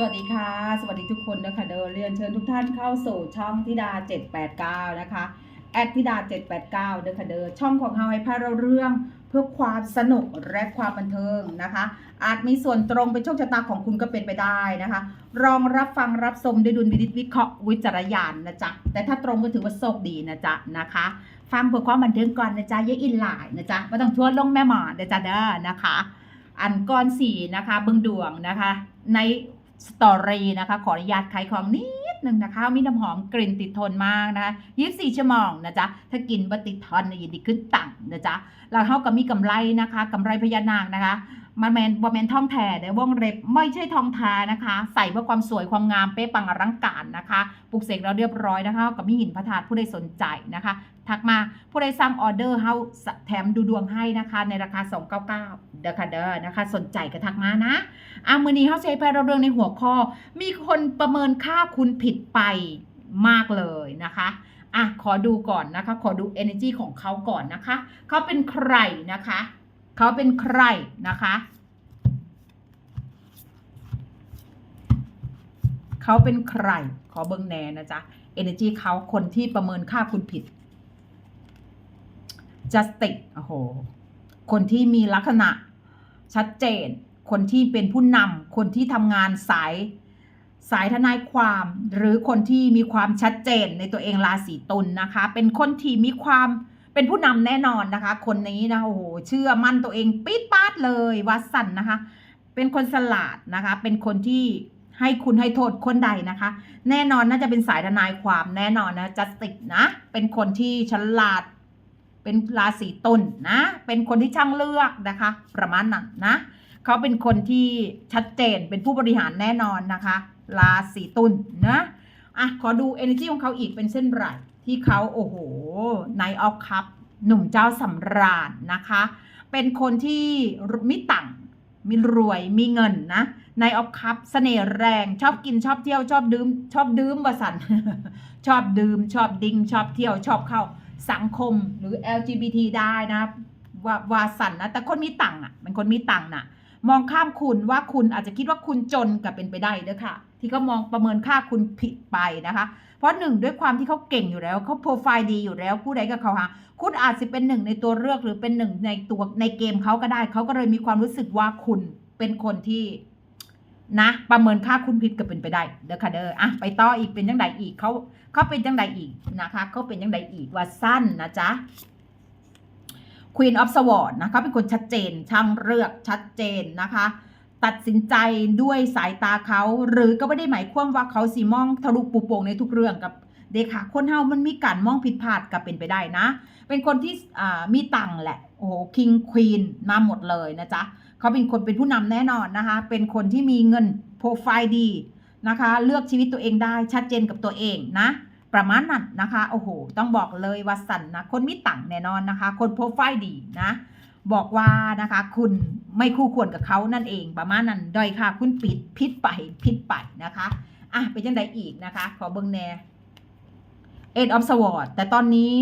สวัสดีค่ะ สวัสดีทุกคนนะคะเดินเรียนเชิญทุกท่านเข้าสู่ช่องธิดา 789 นะคะแอดธิดา 789เด้อค่ะเดินช่องของเฮาให้พาเราเรื่องเพื่อความสนุกและความบันเทิงนะคะ อาจมีส่วนตรงเป็นโชคชะตาของคุณก็เป็นไปได้นะคะลองรับฟังรับชมด้วยดุลวินิจวิเคราะห์วิจารณญาณนะจ๊ะแต่ถ้าตรงก็ถือว่าโชคดีนะจ๊ะนะคะ ฟังเพื่อความบันเทิงก่อนนะจ๊ะอย่าอินหลายนะจ๊ะไม่ต้องชวนลงแม่หมอนะจ๊ะเด้อนะคะ อันก้อนสีนะคะเบึงดวงนะคะ ใน สตอรี่นะคะ ขออนุญาตขายของนิดหนึ่งนะคะมีน้ำหอมกลิ่นติดทนมากนะคะยี่สี่ชั่วโมงนะจ๊ะ ถ้ากินบติดทนยินดีขึ้นตังค์นะจ๊ะ แล้วเขาก็มีกำไรนะคะกำไรพญานางนะคะ มันแมนบอแมนทองแท้แต่วงเล็บไม่ใช่ทองแท้นะคะ ใส่เพื่อความสวยความงามเป๊ะปังอลังการนะคะปลุกเสกเราเรียบร้อยนะคะก็มีหินพระธาตุผู้ใดสนใจนะคะ ทักมาผู้ใดสั่งออเดอร์เฮาแถมดูดวงให้นะคะ ในราคา 299เด้อค่ะเด้อนะคะ สนใจก็ทักมานะอะมือนี้เฮาใช้แพเราเรื่องในหัวข้อ มีคนประเมินค่าคุณผิดไปมากเลยนะคะอะขอดูก่อนนะคะ ขอดู energy ของเขาก่อนนะคะ เขาเป็นใครนะคะ เขาเป็นใครนะคะ เขาเป็นใคร ขอเบิ้งแน่นะจ๊ะ energy เขาคนที่ประเมินค่าคุณผิด justice โอ้โห คนที่มีลักษณะชัดเจน คนที่เป็นผู้นำ คนที่ทำงานสายสายทนายความ หรือคนที่มีความชัดเจนในตัวเองราศีตุลนะคะ เป็นคนที่มีความ เป็นผู้นำแน่นอนนะคะ คนนี้นะโอ้โหเชื่อมั่นตัวเองปี๊ดปาดเลยวัดสันนะคะ เป็นคนสลาดนะคะ เป็นคนที่ให้คุณให้โทษคนใดนะคะ แน่นอนน่าจะเป็นสายทนายความแน่นอนนะจัสติกนะ เป็นคนที่ฉลาด เป็นราศีตุลนะเป็นคนที่ช่างเลือกนะคะ ประมาณนั้นนะเขาเป็นคนที่ชัดเจนเป็นผู้บริหารแน่นอนนะคะ ราศีตุลนะอะขอดู energy ของเขาอีกเป็นเส้นไรที่เขาโอ้โหในออฟคัพ หนุ่มเจ้าสำราญนะคะ เป็นคนที่มีตังมีรวยมีเงินนะในออฟคัพเสน่ห์แรงชอบกินชอบเที่ยวชอบดื่ม ชอบดื่มบสันชอบดื่ม ชอบดิ้งชอบเที่ยวชอบเข้าสังคมหรือ LGBT ได้นะว่าวาสันนะแต่คนมีตังค์อะเป็นคนมีตังค์น่ะ มองข้ามคุณว่าคุณอาจจะคิดว่าคุณจนกับเป็นไปได้เด้อค่ะ ที่เขามองประเมินค่าคุณผิดไปนะคะ เพราะหนึ่งด้วยความที่เขาเก่งอยู่แล้วเขาโปรไฟล์ดีอยู่แล้วผู้ใดกับเขาหาคุณอาจจะเป็นหนึ่งในตัวเลือกหรือเป็นหนึ่งในตัวในเกมเขาก็ได้เขาก็เลยมีความรู้สึกว่าคุณเป็นคนที่นะประเมินค่าคุณผิดก็เป็นไปได้เด้อค่ะเด้ออะไปต่ออีกเป็นยังไงอีกเขาเขาเป็นยังไงอีกนะคะเขาเป็นยังไงอีกว่าสั้นนะจ๊ะ Queen of Swords นะเขาเป็นคนชัดเจนช่างเลือกชัดเจนนะคะ ตัดสินใจด้วยสายตาเขา หรือก็ไม่ได้หมายความว่าเขาสีมองทะลุปูโป่งในทุกเรื่องกับเด็กค่ะคนเฮามันมีการมองผิดพลาดกับเป็นไปได้นะ เป็นคนที่มีตังค์แหละ โอ้โหคิงควีนมาหมดเลยนะจ๊ะเขาเป็นคนเป็นผู้นำแน่นอนนะคะ เป็นคนที่มีเงินโปรไฟล์ดีนะคะ เลือกชีวิตตัวเองได้ชัดเจนกับตัวเองนะ ประมาณนั้นนะคะ โอ้โห ต้องบอกเลยว่าสันนะ คนมีตังค์แน่นอนนะคะ คนโปรไฟล์ดีนะ บอกว่านะคะคุณไม่คู่ควรกับเขานั่นเองประมาณนั้นด้อยค่ะ คุณปิดพิษไปพิษไปนะคะอะเป็นยังไงอีกนะคะ ขอเบิ้งแน่เอ็ดออฟสวอร์ดแต่ตอนนี้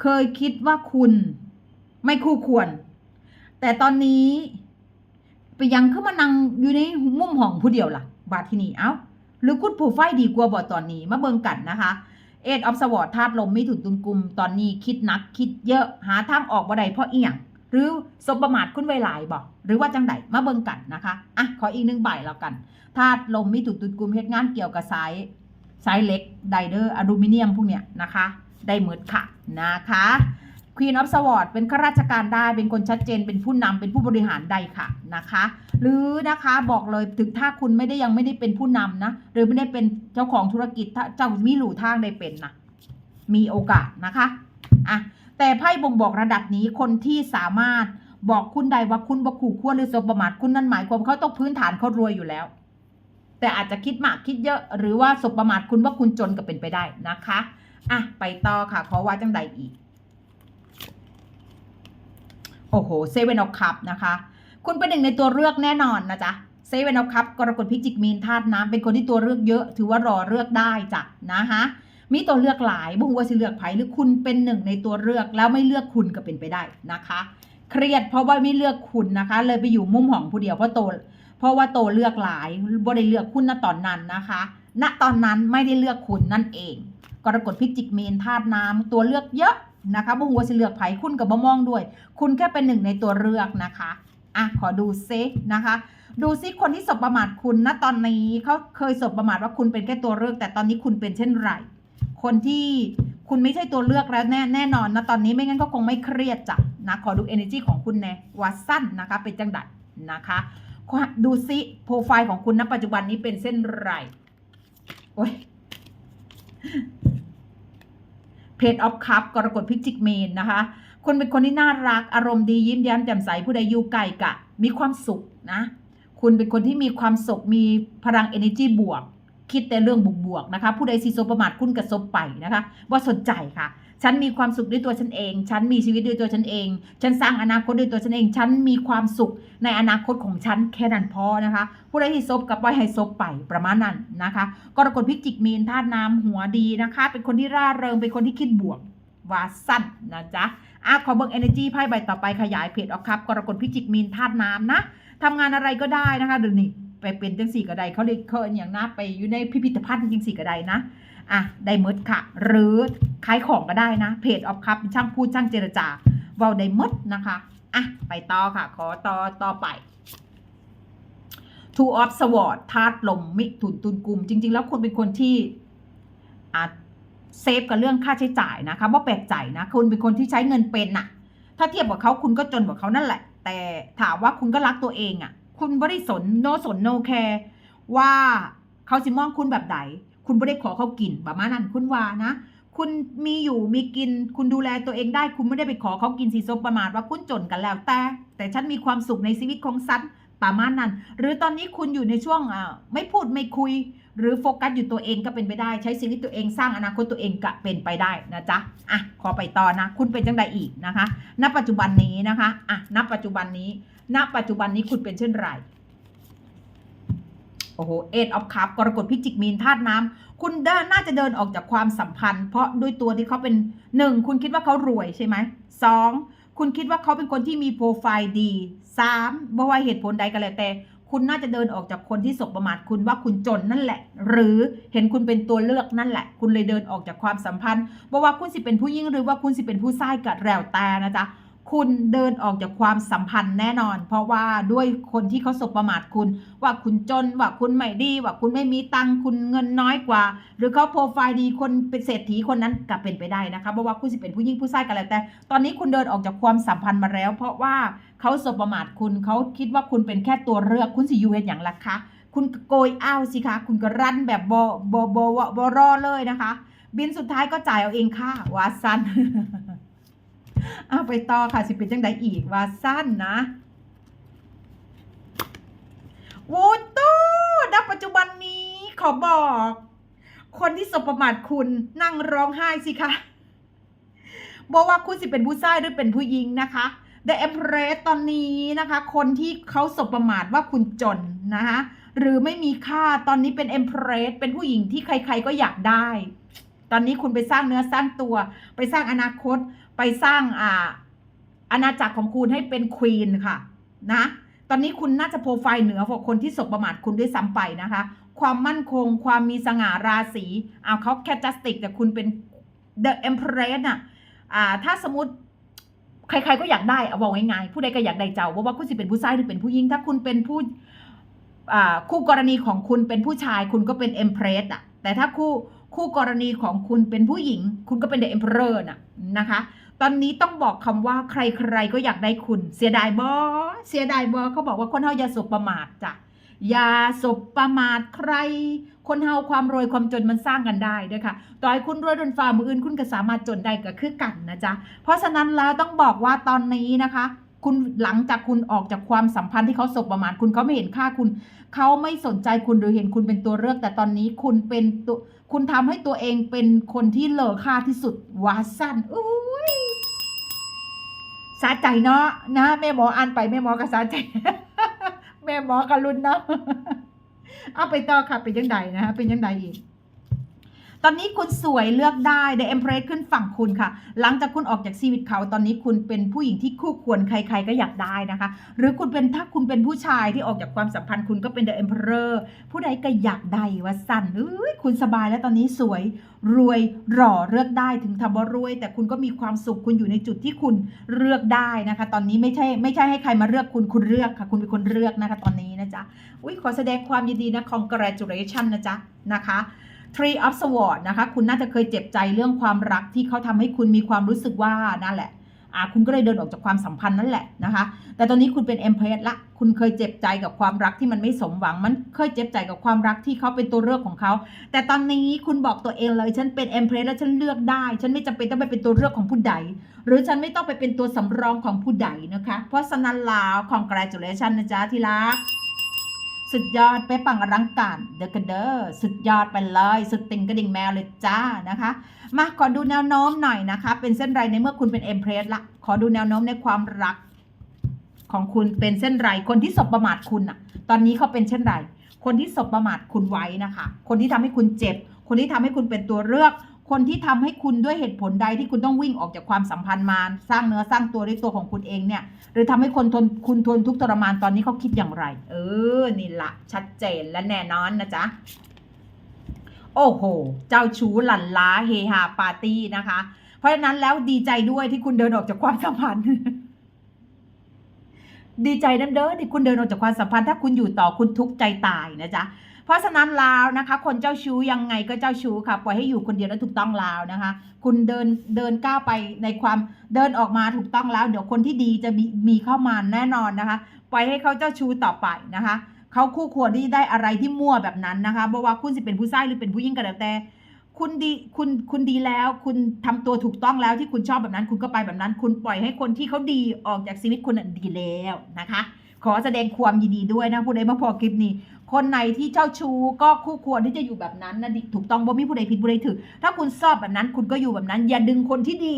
เคยคิดว่าคุณไม่คู่ควร แต่ตอนนี้ ไปยังเข้ามานั่งอยู่ในมุมห้องผู้เดียวล่ะ บาทที่นี่เอ้า หรือคุณโปรไฟดีกว่าบ่ตอนนี้มาเบิ่งกันนะคะ เอ็ดออฟสวอร์ดธาตุลมไม่ถุนตุนกลุ่มตอนนี้คิดนักคิดเยอะหาทางออกบ่ได้เพราะเอียงหรือสบประมาทคุณไวหลายบอก หรือว่าจังไดมาเบิ่งกันนะคะอะขออีกหนึ่งใบแล้วกันธาตุลมไม่ถุนตุนกลุ่มเฮ็ดงานเกี่ยวกับสายสายเหล็กไดเดอร์อลูมิเนียมพวกเนี้ยนะคะ ได้เหมือดค่ะนะคะ Queen of Swords เป็นข้าราชการได้เป็นคนชัดเจน เป็นผู้นำเป็นผู้บริหารได้ค่ะนะคะ หรือนะคะบอกเลยถึงถ้าคุณไม่ได้ยังไม่ได้เป็นผู้นำนะหรือไม่ได้เป็นเจ้าของธุรกิจถ้าเจ้ามีหลู่ทางได้เป็นนะมีโอกาสนะคะอะแต่ไพ่บ่งบอกระดับนี้คนที่สามารถบอกคุณใดว่าคุณบ่ขู่ควรหรือสบประมาทคุณนั่นหมายความเขาต้องพื้นฐานเขารวยอยู่แล้ว แต่อาจจะคิดมากคิดเยอะ หรือว่าสบประมาทคุณว่าคุณจนก็เป็นไปได้นะคะอะไปต่อค่ะขอว่าจังใดอีก โอ้โหเซเว่นออฟคัพนะคะ คุณเป็นหนึ่งในตัวเลือกแน่นอนนะจ๊ะเซเว่นออฟคัพกรกฎพิจิกมีนธาตุน้ำเป็นคนที่ตัวเลือกเยอะ ถือว่ารอเลือกได้จ้ะนะฮะมีตัวเลือกหลายบุ้งว่าสิเลือกไผ่หรือคุณเป็นหนึ่งในตัวเลือกแล้วไม่เลือกคุณก็เป็นไปได้นะคะ เครียดเพราะว่าไม่เลือกคุณนะคะ เลยไปอยู่มุมห้องผู้เดียวเพราะโตเพราะว่าโตเลือกหลายบ่ได้เลือกคุณณตอนนั้นนะคะ ณตอนนั้นไม่ได้เลือกคุณนั่นเอง กรกฎพิจิกเมนธาตุน้ำตัวเลือกเยอะ นะคะบ่หัวสิเลือกไผคุณกับบ่มองด้วย คุณแค่เป็นหนึ่งในตัวเลือกนะคะอะขอดูซินะคะ ดูซิคนที่สบประมาทคุณณตอนนี้เขาเคยสบประมาทว่าคุณเป็นแค่ตัวเลือก แต่ตอนนี้คุณเป็นเช่นไร คนที่คุณไม่ใช่ตัวเลือกแล้วแน่แน่นอนนะตอนนี้ไม่งั้นก็คงไม่เครียดจ้ะนะขอดู energy ของคุณแน่ว่าสั้นนะคะ เป็นจังดัดนะคะดูซิโปรไฟล์ของคุณณปัจจุบันนี้เป็นเส้นไรโอ้ย เพจออฟคัพกรกฎพิจิกเมนนะคะคุณเป็นคนที่น่ารักอารมณ์ดียิ้มแย้มแจ่มใสผู้ใดอยู่ไกลกะ มีความสุขนะ คุณเป็นคนที่มีความสุขมีพลัง energy บวก คิดแต่เรื่องบวกๆนะคะ ผู้ใดซีโซประมาทคุณกระซบไปนะคะ ว่าสนใจค่ะ ฉันมีความสุขด้วยตัวฉันเอง ฉันมีชีวิตด้วยตัวฉันเอง ฉันสร้างอนาคตด้วยตัวฉันเอง ฉันมีความสุขในอนาคตของฉันแค่นั้นพอนะคะ ผู้ใดที่ซบกับปล่อยให้ซบไปประมาณนั้นนะคะกรกฎพิจิกมีนธาตุน้ำหัวดีนะคะ เป็นคนที่ร่าเริง เป็นคนที่คิดบวกวาสั้นนะจ๊ะอะขอเบิ่ง energy ไพ่ใบต่อไปขยายเพจออกครับกรกฎพิจิกมีนธาตุน้ำนะทำงานอะไรก็ได้นะคะเดี๋ยวนี้ไปเป็นจังสี่ก็ได้เขาเรียกเขาอย่างนะไปอยู่ในพิพิธภัณฑ์จังสี่ก็ได้นะ อะได้หมดค่ะ หรือขายของก็ได้นะเพจออฟคัพช่างพูดช่างเจรจาว้าได้หมดนะคะอะไปต่อค่ะ ขอต่อต่อไป Two of Swords ธาตุลมมิถุนตุนกุมจริง ๆ แล้วคุณเป็นคนที่อะเซฟกับเรื่องค่าใช้จ่ายนะคะว่าแปลกใจนะคุณเป็นคนที่ใช้เงินเป็นน่ะ ถ้าเทียบกับเขาคุณก็จนกว่าเขานั่นแหละ แต่ถามว่าคุณก็รักตัวเองอะ คุณบริสนโนสนโนแคร์ว่าเขาสิมองคุณแบบไหน คุณไม่ได้ขอเขากินประมาณนั้นคุณว่านะ คุณมีอยู่มีกิน คุณดูแลตัวเองได้ คุณไม่ได้ไปขอเขากินสีซบประมาทว่าคุณจนกันแล้วแต่ แต่ฉันมีความสุขในชีวิตของฉันประมาณนั้น หรือตอนนี้คุณอยู่ในช่วงอ่าไม่พูดไม่คุย หรือโฟกัสอยู่ตัวเองก็เป็นไปได้ ใช้ชีวิตตัวเองสร้างอนาคตตัวเองก็เป็นไปได้นะจ๊ะอะขอไปต่อนะ คุณเป็นจังใดอีกนะคะ ณปัจจุบันนี้นะคะอะณปัจจุบันนี้ ณปัจจุบันนี้คุณเป็นเช่นไร อ้โหเอ็ดออฟคัพกรกฎพิจิกมีนธาตุน้ำคุณเดน่าจะเดินออกจากความสัมพันธ์ เพราะด้วยตัวที่เขาเป็นหนึ่งคุณคิดว่าเขารวยใช่ไหมสองคุณคิดว่าเขาเป็นคนที่มีโปรไฟล์ดีสามบ่ว่าเหตุผลใดก็แล้วแต่ คุณน่าจะเดินออกจากคนที่สบประมาทคุณว่าคุณจนนั่นแหละ หรือเห็นคุณเป็นตัวเลือกนั่นแหละ คุณเลยเดินออกจากความสัมพันธ์บ่ว่าคุณสิเป็นผู้หญิงหรือว่าคุณสิเป็นผู้ชายกัดแล้วแต่นะจ๊ะ คุณเดินออกจากความสัมพันธ์แน่นอน เพราะว่าด้วยคนที่เขาสบประมาทคุณ ว่าคุณจนว่าคุณไม่ดี ว่าคุณไม่มีตังคุณเงินน้อยกว่า หรือเขาโปรไฟล์ดีคนเป็นเศรษฐีคนนั้นก็เป็นไปได้นะคะเพราะว่าคุณสิเป็นผู้หญิงผู้ชายกันแล้วแต่ ตอนนี้คุณเดินออกจากความสัมพันธ์มาแล้ว เพราะว่าเขาสบประมาทคุณเขาคิดว่าคุณเป็นแค่ตัวเลือกคุณสิอยู่เห็นอย่างละคะคุณโกยอ้าวสิคะคุณก็รันแบบบอบบบรอเลยนะคะ บินสุดท้ายก็จ่ายเอาเองค่ะวาซัน เอาไปต่อค่ะสิเป็นจังไดอีกว่าสั้นนะวูตู้ณปัจจุบันนี้ขอบอก คนที่สบประมาทคุณนั่งร้องไห้สิคะบอกว่าคุณสิเป็นผู้ชายหรือเป็นผู้หญิงนะคะ The Empress ตอนนี้นะคะ คนที่เขาสบประมาทว่าคุณจนนะคะหรือไม่มีค่าตอนนี้เป็น Empress เป็นผู้หญิงที่ใคร ๆก็อยากได้ ตอนนี้คุณไปสร้างเนื้อสร้างตัว ไปสร้างอนาคต ไปสร้างอ่าอาณาจักรของคุณให้เป็นควีนค่ะนะตอนนี้คุณน่าจะโปรไฟล์เหนือกว่าคนที่สบประมาทคุณด้วยซ้ำไปนะคะ ความมั่นคงความมีสง่าราศีเอาเขาแคจัสติกแต่คุณเป็น The Empress น่ะอ่าถ้าสมมติใครๆก็อยากได้เอาบอกง่ายๆผู้ใดก็อยากได้เจ้าว่าว่าคุณสิเป็นผู้ชายหรือเป็นผู้หญิงถ้าคุณเป็นผู้อ่าคู่กรณีของคุณเป็นผู้ชายคุณก็เป็น Empress อะแต่ถ้าคู่คู่กรณีของคุณเป็นผู้หญิง คุณก็เป็น The Emperor น่ะนะคะ ตอนนี้ต้องบอกคำว่าใครๆก็อยากได้คุณ เสียดายบอเสียดายบอเขาบอกว่าคนเฮาอย่าสบประมาทจ้ะอย่าสบประมาทใคร คนเฮาความรวยความจนมันสร้างกันได้ด้วยค่ะ ต่อให้คุณรวยดนฟ้ามืออื่นคุณก็สามารถจนได้ก็คือกันนะจ๊ะ เพราะฉะนั้นแล้วต้องบอกว่าตอนนี้นะคะ คุณหลังจากคุณออกจากความสัมพันธ์ที่เขาสบประมาทคุณเขาไม่เห็นค่าคุณ เขาไม่สนใจคุณหรือเห็นคุณเป็นตัวเลือก แต่ตอนนี้คุณเป็นตัว คุณทำให้ตัวเองเป็นคนที่เลอค่าที่สุดวาสั้นอุ้ยสาใจเนาะนะแม่หมออ่านไปแม่หมอก็สาใจ แม่หมอกรุนเนาะเอาไปต่อค่ะเป็นยังไงนะฮะเป็นยังไงอีก ตอนนี้คุณสวยเลือกได้ The Empress ขึ้นฝั่งคุณค่ะ หลังจากคุณออกจากชีวิตเขาตอนนี้คุณเป็นผู้หญิงที่คู่ควรใคร ๆ ก็อยากได้นะคะ หรือคุณเป็นถ้าคุณเป็นผู้ชายที่ออกจากความสัมพันธ์คุณก็เป็น The Emperor ผู้ใดก็อยากได้ว่าสั่นเอ้ยคุณสบายแล้วตอนนี้สวยรวยหล่อเลือกได้ถึงทำว่ารวย แต่คุณก็มีความสุขคุณอยู่ในจุดที่คุณเลือกได้นะคะ ตอนนี้ไม่ใช่ไม่ใช่ให้ใครมาเลือกคุณคุณเลือกค่ะ คุณเป็นคนเลือกนะคะ ตอนนี้นะจ๊ะอุ้ยขอแสดงความยินดีนะ congratulation นะจ๊ะนะคะ Tree of Swords นะคะ คุณน่าจะเคยเจ็บใจเรื่องความรักที่เขาทำให้คุณมีความรู้สึกว่านั่นแหละอ่าคุณก็เลยเดินออกจากความสัมพันธ์นั่นแหละนะคะ แต่ตอนนี้คุณเป็น Empress ละ คุณเคยเจ็บใจกับความรักที่มันไม่สมหวัง มันเคยเจ็บใจกับความรักที่เขาเป็นตัวเลือกของเขา แต่ตอนนี้คุณบอกตัวเองเลย ฉันเป็น Empress แล้วฉันเลือกได้ ฉันไม่จำเป็นต้องไปเป็นตัวเลือกของผู้ใด หรือฉันไม่ต้องไปเป็นตัวสำรองของผู้ใดนะคะ เพราะฉะนั้นล้ว congratulation นะจ๊ะที่รัก สุดยอดไปปังอลังการเดอะกระเดอร์สุดยอดไปเลยสุดติงกระดิ่งแมวเลยจ้านะคะ มาขอดูแนวโน้มหน่อยนะคะ เป็นเส้นไรในเมื่อคุณเป็นเอ็มเพรสละขอดูแนวโน้มในความรักของคุณเป็นเส้นไรคนที่สบประมาทคุณอะตอนนี้เขาเป็นเช่นไรคนที่สบประมาทคุณไว้นะคะ คนที่ทำให้คุณเจ็บ คนที่ทำให้คุณเป็นตัวเลือก คนที่ทำให้คุณด้วยเหตุผลใดที่คุณต้องวิ่งออกจากความสัมพันธ์มา สร้างเนื้อสร้างตัวด้วยตัวของคุณเองเนี่ย หรือทำให้คนทนคุณทนทุกทรมานตอนนี้เขาคิดอย่างไร เออ นี่ละชัดเจนและแน่นอนนะจ๊ะ โอ้โห เจ้าชู้หลั่นล้าเฮฮาปาร์ตี้นะคะ เพราะฉะนั้นแล้วดีใจด้วยที่คุณเดินออกจากความสัมพันธ์ดีใจน้ำเด้อที่คุณเดินออกจากความสัมพันธ์ถ้าคุณอยู่ต่อคุณทุกข์ใจตายนะจ๊ะ ราะฉะนั้นลาวนะคะ คนเจ้าชู้ยังไงก็เจ้าชู้ค่ะ ปล่อยให้อยู่คนเดียวแล้วถูกต้องลาวนะคะ คุณเดินเดินก้าวไปในความเดินออกมาถูกต้องแล้ว เดี๋ยวคนที่ดีจะมีมีเข้ามาแน่นอนนะคะ ปล่อยให้เขาเจ้าชู้ต่อไปนะคะเขาคู่ควรที่ได้อะไรที่มั่วแบบนั้นนะคะเพราะว่าคุณจะเป็นผู้ชายหรือเป็นผู้หญิงก็แล้วแต่คุณดีคุณคุณดีแล้ว คุณทำตัวถูกต้องแล้วที่คุณชอบแบบนั้น คุณก็ไปแบบนั้น คุณปล่อยให้คนที่เขาดีออกจากชีวิตคุณดีแล้วนะคะ ขอแสดงความยินดีด้วยนะผู้ใดมาพอคลิปนี้ คนไหนที่เจ้าชู้ก็คู่ควรที่จะอยู่แบบนั้นนะดิถูกต้องบ่มีผู้ใดผิดผู้ใดถูกถ้าคุณชอบแบบนั้นคุณก็อยู่แบบนั้น อย่าดึงคนที่ดี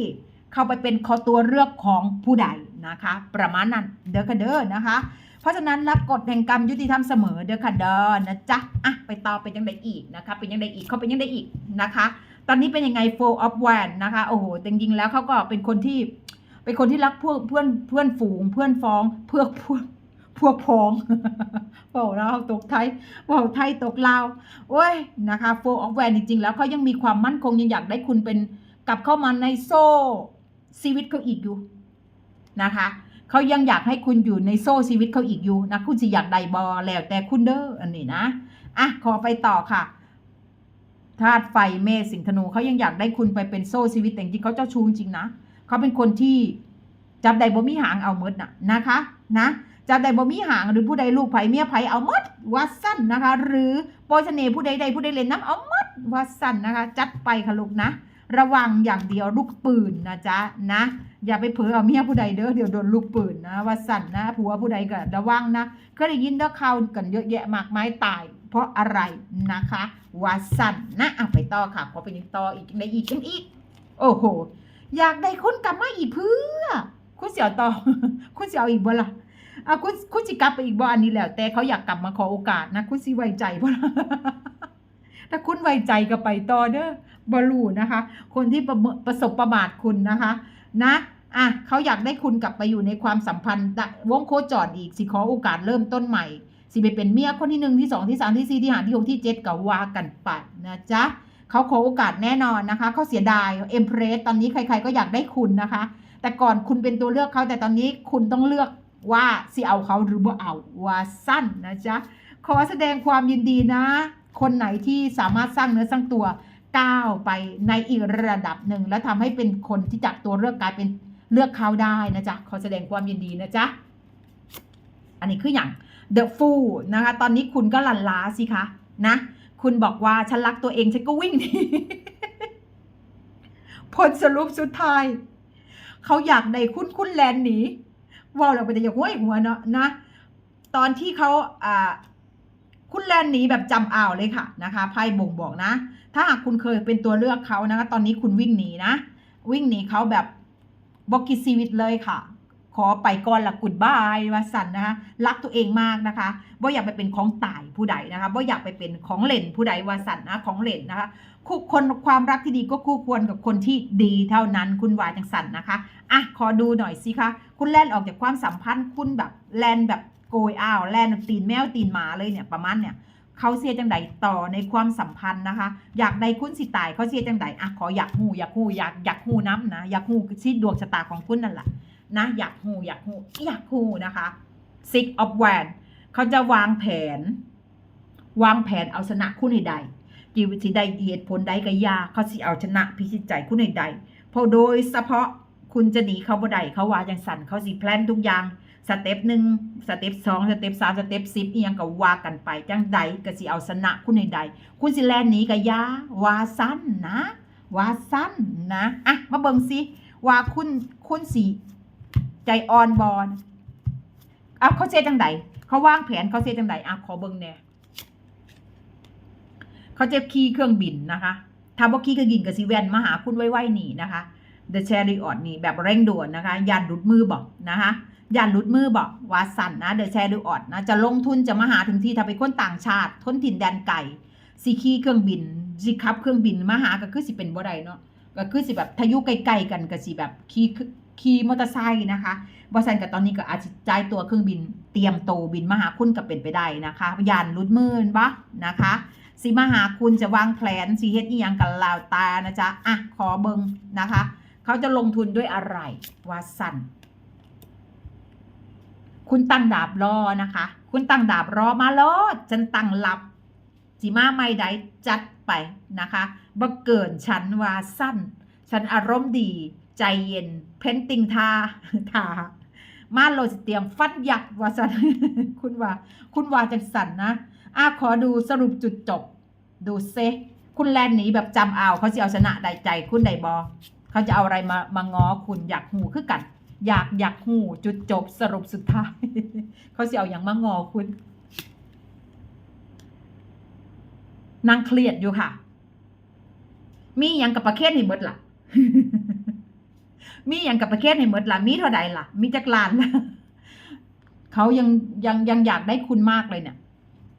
เข้าไปเป็นคอตัวเลือกของผู้ใดนะคะ ประมาณนั้นเด้อค่ะเด้อนะคะ เพราะฉะนั้นรักกฎแห่งกรรมยุติธรรมเสมอเด้อค่ะเด้อนะจ๊ะอะไปต่อเป็นยังไงอีกนะคะ เป็นยังไงอีกเขาเป็นยังไงอีกนะคะ ตอนนี้เป็นยังไง four of w a n นะคะโอ้โหจริงๆแล้วเขาก็เป็นคนที่เป็นคนที่รักพวกเพื่อนเพื่อนฝูงเพื่อนฟ้องเพื่อพวก พวกพ้องเปล่าเราวตกไทยเปล่าไทยตกลาวโอ้ยนะคะ four of w a n จริงๆ แล้วเขายังมีความมั่นคงยังอยากได้คุณเป็นกลับเข้ามาในโซ่ชีวิตเขาอีกอยู่นะคะเขายังอยากให้คุณอยู่ในโซ่ชีวิตเขาอีกอยู่นะคุณสิอยากได้บอแล้วแต่คุณเด้ออันนี้นะอะขอไปต่อค่ะธาตุไฟเมษสิงธนูเขายังอยากได้คุณไปเป็นโซ่ชีวิตแต่จริงๆเขาเจ้าชู้จริงนะเขาเป็นคนที่จับใดบ่มีหางเอาหมดน่ะนะคะ นะ จับใดบ่มีหางหรือผู้ใดลูกไผเมียไผเอามดว่าสั้นนะคะ หรือโปรยเสน่ห์ผู้ใดใดผู้ใดเล่นน้ำเอามดว่าสั้นนะคะ จัดไปค่ะลูกนะ ระวังอย่างเดียวลูกปืนนะจ๊ะนะ อย่าไปเผลอเอาเมียผู้ใดเด้อเดี๋ยวโดนลูกปืนนะว่าสั่นนะผัวผู้ใดก็ระวังนะเคยได้ยินเด้อข่าวกันเยอะแยะมากมายตาย เพราะอะไรนะคะว่าสั่นนะอะไปต่อค่ะขอไปยังต่ออีกในอีกอีกอีก โอ้โห อยากได้คนกลับมาอีกเพื่อ คุณเสี่ยวต่อ คุณเสี่ยวอีกบ่ล่ะ อะคุณคุณสิกลับไปอีกบ่อันนี้แล้ว แต่เขาอยากกลับมาขอโอกาสนะ คุณสิไว้ใจบ่ล่ะถ้าคุณไว้ใจก็ไปต่อเด้อบรูนะคะ คนที่ประประสบประมาทคุณนะคะ นะอะเขาอยากได้คุณกลับไปอยู่ในความสัมพันธ์วงโคจรอีกสิขอโอกาสเริ่มต้นใหม่สิไปเป็นเมียคนที่หนึ่งที่สองที่สามที่สี่ที่ห้าที่หกที่เจ็ดก็ว่ากันไปนะจ๊ะเขาขอโอกาสแน่นอนนะคะเขาเสียดายเอ็มเพรสตอนนี้ใคร ๆ ก็อยากได้คุณนะคะ แต่ก่อนคุณเป็นตัวเลือกเขาแต่ตอนนี้คุณต้องเลือก ว่าสิเอาเขาหรือบ่เอาว่าสั้นนะจ๊ะขอแสดงความยินดีนะ คนไหนที่สามารถสร้างเนื้อสร้างตัวก้าวไปในอีกระดับหนึ่ง แล้วทำให้เป็นคนที่จากตัวเลือกกลายเป็นเลือกเขาได้นะจ๊ะขอแสดงความยินดีนะจ๊ะอันนี้คืออย่าง The Fool นะคะ ตอนนี้คุณก็หลันล้าสิคะนะ คุณบอกว่าฉันรักตัวเองฉันก็วิ่งหนีผลสรุปสุดท้าย เขาอยากได้คุณคุณแลนหนี ว่าเราไปแต่อยากห้วยหัวเนาะนะ ตอนที่เขาอ่าคุณแลนหนีแบบจำอ่าวเลยค่ะนะคะไพ่บ่งบอกนะ ถ้าหากคุณเคยเป็นตัวเลือกเขานะคะ ตอนนี้คุณวิ่งหนีนะ วิ่งหนีเขาแบบบอกกิดชีวิตเลยค่ะ ขอไปก่อนละกุดบายว่าสันนะคะรักตัวเองมากนะคะว่าอยากไปเป็นของตายผู้ใดนะคะว่าอยากไปเป็นของเล่นผู้ใดว่าสันนะของเล่นนะคะคู่คนความรักที่ดีก็คู่ควรกับคนที่ดีเท่านั้นคุณวาจังสันนะคะอะขอดูหน่อยสิคะคุณแล่นออกจากความสัมพันธ์คุณแบบแลนแบบโกยอ้าวแลนตีนแมวตีนหมาเลยเนี่ยประมาณเนี่ยเขาเสียจังใดต่อในความสัมพันธ์นะคะ อยากใดคุณสิตายเขาเสียจังใดอะขออยากหูอยากหูอยากอยากหูน้ำนะอยากหูที่ดวงชะตาของคุณนั่นแหละ นะอยากหูอยากหูอยากหูนะคะ six of wands เขาจะวางแผน วางแผนเอาชนะคุณให้ได้จีวิธีใดเหตุผลใดก็ยากเขาสิเอาชนะพิชิตใจคุณให้ได้เพราะโดยเฉพาะคุณจะหนีเขาบ่ได้เขาว่างสันเขาสิแพลนทุกอย่างสเต็ปหนึ่งสเต็ปสองสเต็ปสามสเต็ปสิบอียังก็ว่ากันไปจังใดก็สิเอาชนะคุณให้ได้คุณสิแลนหนีก็ยาว่าสั้นนะว่าสั้นนะอะมาเบิ่งสิว่าคุณคุณสิ ใจอ่อนบอลเอาเขาเสียจังใดเขาวางแผนเขาเสียจังใดอะขอเบิ่งแหน่เขาจะขี่เครื่องบินนะคะถ้าบ่ขี่เครื่องบินก็สิแวนมาหาคุณไว้ๆนี่นะคะ The Chariot นี่แบบเร่งด่วนนะคะยานหลุดมือบอกนะคะย่าหลุดมือบอกว่าสั่นนะเดอะแชร์ดูออดนะจะลงทุนจะมาหาถึงที่ถ้าเป็นคนต่างชาติทนถิ่นแดนไก่สิขี่เครื่องบินสิขับ เครื่องบินมาหาก็คือสิเป็นบ่ได้เนาะก็คือสิแบบทายุใกลๆกันก็สิแบบขี่ ขี่มอเตอร์ไซค์นะคะบ่ซันกับตอนนี้ก็อาจจะจ่ายตัวเครื่องบินเตรียมโตบินมาหาคุณก็เป็นไปได้นะคะยานลุดมือบ่นะคะสิมาหาคุณจะวางแผนสิเฮ็ดอีหยังกับลาวตานะจ๊ะอะขอเบิงนะคะ เขาจะลงทุนด้วยอะไรวาสันคุณตั้งดาบรอนะคะ คุณตั้งดาบรอมาโลดฉันตั้งรับจิมาไม่ได้จัดไปนะคะบ่เกินฉันวาสั้นฉันอารมณ์ดี ใจเย็น เพนติงทาทามาโลสเตรียมฟัดยักวาสันคุณว่า คุณว่าจังสันนะอะขอดูสรุปจุดจบ ดูเซคุณแลนหนีแบบจำเอาเขาจะเอาชนะได้ใจคุณได้บอเขาจะเอาอะไรมามาง้อคุณอยากหูคือกัน อยากอยากหูจุดจบสรุปสุดท้าย เขาสิเอาอย่างมางอคุณนางเครียดอยู่ค่ะ มีอย่างกับประเทศให้หมดล่ะ มีอย่างกับประเทศให้หมดล่ะมีเท่าใดล่ะ มีจักรลานล่ะเขายังยังยังอยากได้คุณมากเลยเนี่ย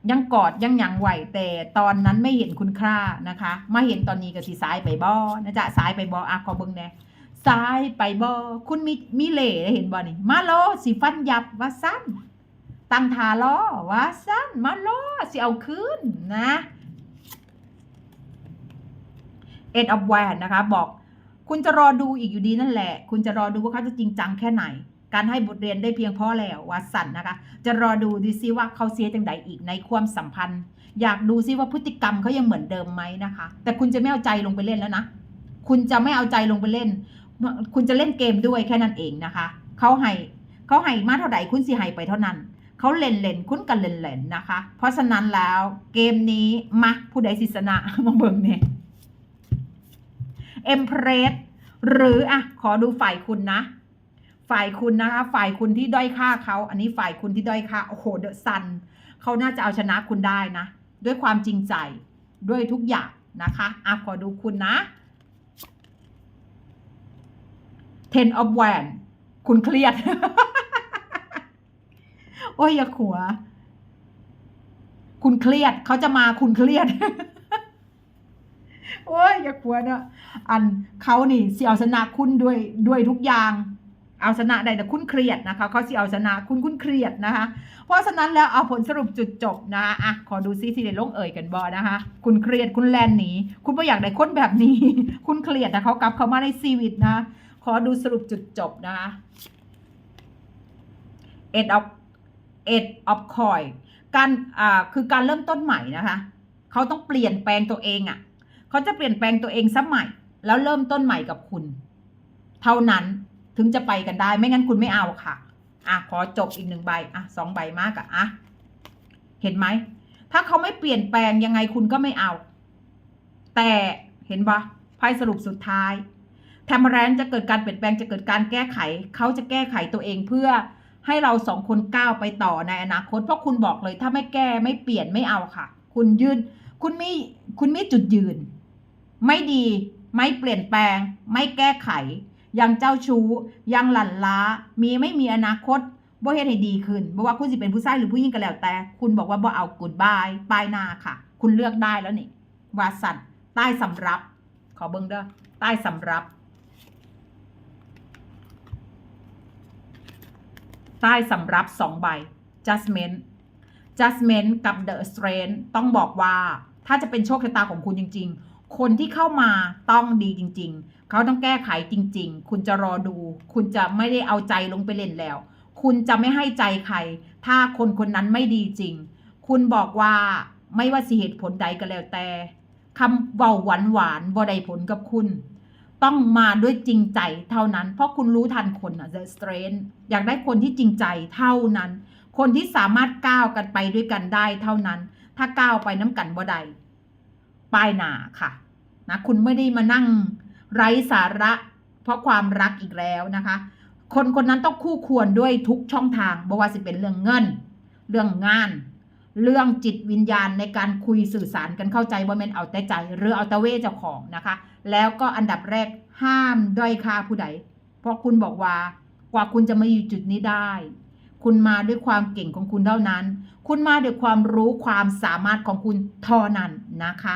ยังกอดยังหยังไหวแต่ตอนนั้นไม่เห็นคุณค่านะคะ มาเห็นตอนนี้ก็สิสายไปบอนะจ๊ะสายไปบออะขอเบิ่งแน่ซ้ายไปบอคุณมีมีเหล่เห็นบอนี่ มาโลสิฟันยับว่าสั้นตั้งทาล้อว่าสั้นมาโลสิเอาคืนนะเอ็ดอ f แวนนะคะ บอก คุณจะรอดูอีกอยู่ดีนั่นแหละ คุณจะรอดูว่าเขาจะจริงจังแค่ไหน การให้บทเรียนได้เพียงพอแล้วว่าสั้นนะคะ จะรอดูดูซิว่าเขาเสียจังใดอีกในความสัมพันธ์ อยากดูซิว่าพฤติกรรมเขายังเหมือนเดิมไหมนะคะ แต่คุณจะไม่เอาใจลงไปเล่นแล้วนะ คุณจะไม่เอาใจลงไปเล่น คุณจะเล่นเกมด้วยแค่นั้นเองนะคะ เขาให้เขาให้มาเท่าไหร่คุณสิให้ไปเท่านั้นเขาเล่นเล่นคุณกันเล่นเล่นนะคะ เพราะฉะนั้นแล้วเกมนี้มาผู้ใดสิสนะมาเบิ่งเนี่ย เอ็มเพรสหรืออะขอดูฝ่ายคุณนะ ฝ่ายคุณนะคะ ฝ่ายคุณที่ด้อยค่าเขา อันนี้ฝ่ายคุณที่ด้อยค่า โอ้โหเดอะซันเขาน่าจะเอาชนะคุณได้นะ ด้วยความจริงใจ ด้วยทุกอย่างนะคะอะขอดูคุณนะ ten of w a n คุณเครียด โอ้ยอย่าขัว คุณเครียด เขาจะมาคุณเครียด โอ้ยอย่าขัวเนอะอันเขานี่เสียเอาชนะคุณด้วยด้วยทุกอย่าง เอาชนะได้แต่คุณเครียดนะคะเขาเสียเอาชนะคุณคุณเครียดนะคะ เพราะฉะนั้นแล้วเอาผลสรุปจุดจบนะอะขอดูซิที่ได้ลงเอ่ยกันบอนะคะ คุณเครียดคุณแลนหนีคุณไม่อยากได้คนแบบนี้ คุณเครียดแต่เขากลับเข้ามาในชีวิตนะ ขอดูสรุปจุดจบนะคะ eight of eight of coin การอ่าคือการเริ่มต้นใหม่นะคะ เขาต้องเปลี่ยนแปลงตัวเองอะ่ะ เขาจะเปลี่ยนแปลงตัวเองสมัยแล้วเริ่มต้นใหม่กับคุณ เท่านั้นถึงจะไปกันได้ ไม่งั้นคุณไม่เอาค่ะ อะ ขอจบอีกหนึ่งใบ อะสองใบมากอะอะ เห็นไหม ถ้าเขาไม่เปลี่ยนแปลงยังไงคุณก็ไม่เอา แต่เห็นปะไพ่สรุปสุดท้ายแทมแรนจะเกิดการเปลี่ยนแปลงจะเกิดการแก้ไข เขาจะแก้ไขตัวเองเพื่อให้เราสองคนก้าวไปต่อในอนาคต เพราะคุณบอกเลย ถ้าไม่แก้ไม่เปลี่ยนไม่เอาค่ะ คุณยืน คุณมีคุณมีจุดยืน ไม่ดี ไม่เปลี่ยนแปลง ไม่แก้ไข ยังเจ้าชู้ ยังหลั่นล้า มีไม่มีอนาคตบ่เฮ็ดให้ดีขึ้นบ่ว่าคุณสิเป็นผู้ชายหรือผู้หญิงก็แล้วแต่ คุณบอกว่าบ่เอากุดบายป้ายนาค่ะ คุณเลือกได้แล้วนี่วาสันใต้สำรับ ขอเบิ่งเด้อใต้สำรับ ใต้สำรับสองใบ judgment judgment กับ the strength ต้องบอกว่าถ้าจะเป็นโชคชะตาของคุณจริง ๆ คนที่เข้ามาต้องดีจริง ๆ เขาต้องแก้ไขจริง ๆ คุณจะรอดู คุณจะไม่ได้เอาใจลงไปเล่นแล้ว คุณจะไม่ให้ใจใคร ถ้าคนคนนั้นไม่ดีจริง คุณบอกว่าไม่ว่าสิเหตุผลใดก็แล้วแต่คำเบาหวานหวานบ่ได้ผลกับคุณ ต้องมาด้วยจริงใจเท่านั้น เพราะคุณรู้ทันคนอะ the strength อยากได้คนที่จริงใจเท่านั้น คนที่สามารถก้าวกันไปด้วยกันได้เท่านั้น ถ้าก้าวไปน้ำกันบ่ได้ป้ายหนาค่ะ นะคุณไม่ได้มานั่งไร้สาระ เพราะความรักอีกแล้วนะคะ คนคนนั้นต้องคู่ควรด้วยทุกช่องทางบ่ว่าสิเป็นเรื่องเงิน เรื่องงาน เรื่องจิตวิญญาณในการคุยสื่อสารกันเข้าใจว่าแม่นเอาแต่ใจหรือเอาแต่เวเจ้าของนะคะ แล้วก็อันดับแรกห้ามด้อยค่าผู้ใด เพราะคุณบอกว่ากว่าคุณจะมาอยู่จุดนี้ได้คุณมาด้วยความเก่งของคุณเท่านั้น คุณมาด้วยความรู้ความสามารถของคุณเท่านั้นนะคะ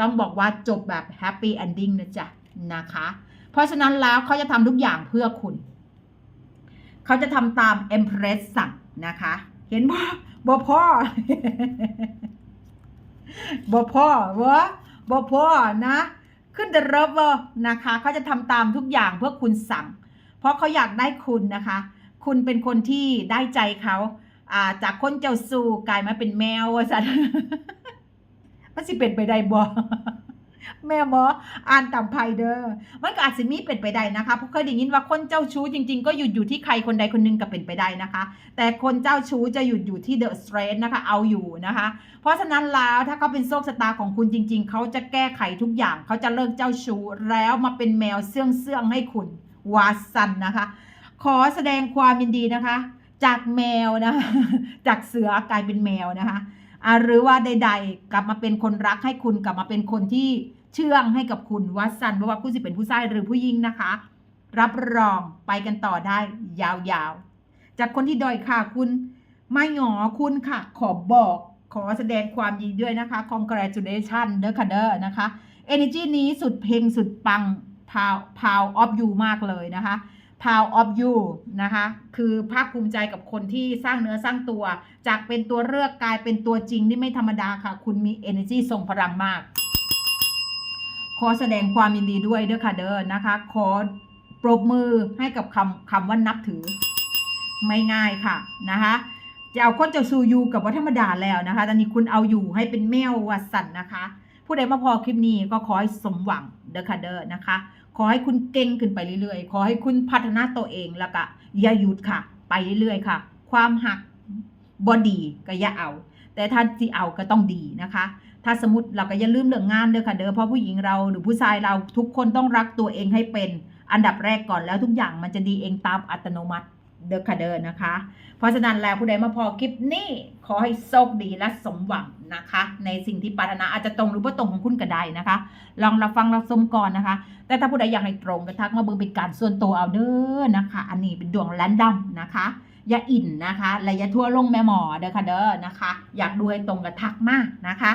ต้องบอกว่าจบแบบแฮปปี้เอนดิ้งนะจ๊ะนะคะ เพราะฉะนั้นแล้วเขาจะทำทุกอย่างเพื่อคุณ เขาจะทำตาม Empress สั่งนะคะ เห็นบ่บ่พ่อบ่พ่อวะบ่พ่อนะ ขึ้นเดรเวอร์นะคะเขาจะทำตามทุกอย่างเพื่อคุณสั่ง เพราะเขาอยากได้คุณนะคะ คุณเป็นคนที่ได้ใจเขาจากคนเจ้าสู้กลายมาเป็นแมวว่าสัน มันสิเป็นไปได้บ่แม่หมออ่านตามไพเด้อมันก็อาจสิมีเป็นไปได้นะคะเพราะเคยได้ยินว่าคนเจ้าชู้จริง ๆ ก็หยุดอยู่ที่ใครคนใดคนหนึงก็เป็นไปได้นะคะ แต่คนเจ้าชู้จะหยุดอยู่ที่เดอะสเตรนนะคะ เอาอยู่นะคะ เพราะฉะนั้นแล้วถ้าเขาเป็นโชคชะตาของคุณจริง ๆ เขาจะแก้ไขทุกอย่าง เขาจะเลิกเจ้าชู้แล้วมาเป็นแมวเสื่องเสื่องๆให้คุณวาสันนะคะ ขอแสดงความยินดีนะคะ จากแมวนะคะจากเสือกลายเป็นแมวนะคะ หรือว่าใด ๆ กลับมาเป็นคนรักให้คุณกลับมาเป็นคนที่เชื่องให้กับคุณวัดสันเพราว่าคุณสิเป็นผู้ชายหรือผู้หญิงนะคะ รับรองไปกันต่อได้ยาวๆ จากคนที่ด้อยค่าคุณไม่หงอคุณค่ะ ขอบอกขอแสดงความยินดีด้วยนะคะ congratulation เด้อค่ะเด้อนะคะ energy นี้สุดเพลงสุดปัง pow pow of you มากเลยนะคะ pow of you นะคะ คือภาคภูมิใจกับคนที่สร้างเนื้อสร้างตัว จากเป็นตัวเลือกกลายเป็นตัวจริงนี่ไม่ธรรมดาค่ะ คุณมี energy ทรงพลังมาก ขอแสดงความยินดีด้วยเด้อค่ะเด้อนะคะ ขอปรบมือให้กับคำคำว่านับถือ ไม่ง่ายค่ะนะคะจะเอาคนเจ้าซูยูกับว่าธรรมดาแล้วนะคะ ตอนนี้คุณเอาอยู่ให้เป็นแมววัดสันนะคะ ผู้ใดมาพอคลิปนี้ก็ขอให้สมหวังเด้อค่ะเด้อนะคะ ขอให้คุณเก่งขึ้นไปเรื่อยๆ ขอให้คุณพัฒนาตัวเองแล้วก็อย่าหยุดค่ะ ไปเรื่อยๆค่ะ ความหักบอดีก็อย่าเอา แต่ถ้าสิเอาก็ต้องดีนะคะ ถ้าสมมติเราก็อย่าลืมเรื่องงานเด้อค่ะเด้อเพราะผู้หญิงเราหรือผู้ชายเราทุกคนต้องรักตัวเองให้เป็น อันดับแรกก่อนแล้วทุกอย่างมันจะดีเองตามอัตโนมัติ เด้อค่ะเด้อนะคะ เพราะฉะนั้นแล้วผู้ใดมาพอคลิปนี้ขอให้โชคดีและสมหวังนะคะ ในสิ่งที่ปรารถนาอาจจะตรงหรือไม่ตรงของคุณก็ได้นะคะ ลองรับฟังรับชมก่อนนะคะ แต่ถ้าผู้ใดอยากให้ตรงก็ทักมาเบิ่งเป็นการส่วนตัวเอาเด้อนะคะ อันนี้เป็นดวงแรนดอมนะคะอย่าอินนะคะและอย่าทั่วลงแม่หมอเด้อค่ะเด้อนะคะ อยากดูให้ตรงกับทักมากนะคะ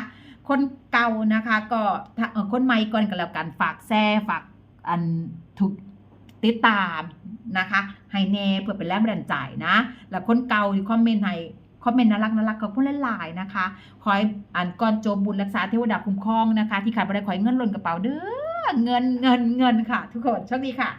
คนเก่านะคะก็คนใหม่ก่อนก็แล้วกันฝากแซ่ฝากอันถูก ติดตามนะคะให้แน่เพื่อเป็นแรงบันดาลใจนะ แล้วคนเก่าที่คอมเมนต์ให้คอมเมนต์น่ารักน่ารักกับผู้หลายๆนะคะ ขอให้อ่านก่อนจบบุญรักษาเทวดาคุ้มครองนะคะ ที่ขาดบ่ได้ขอให้เงินหล่นกระเป๋าเด้อเงินเงินเงินค่ะ ทุกคนโชคดีค่ะ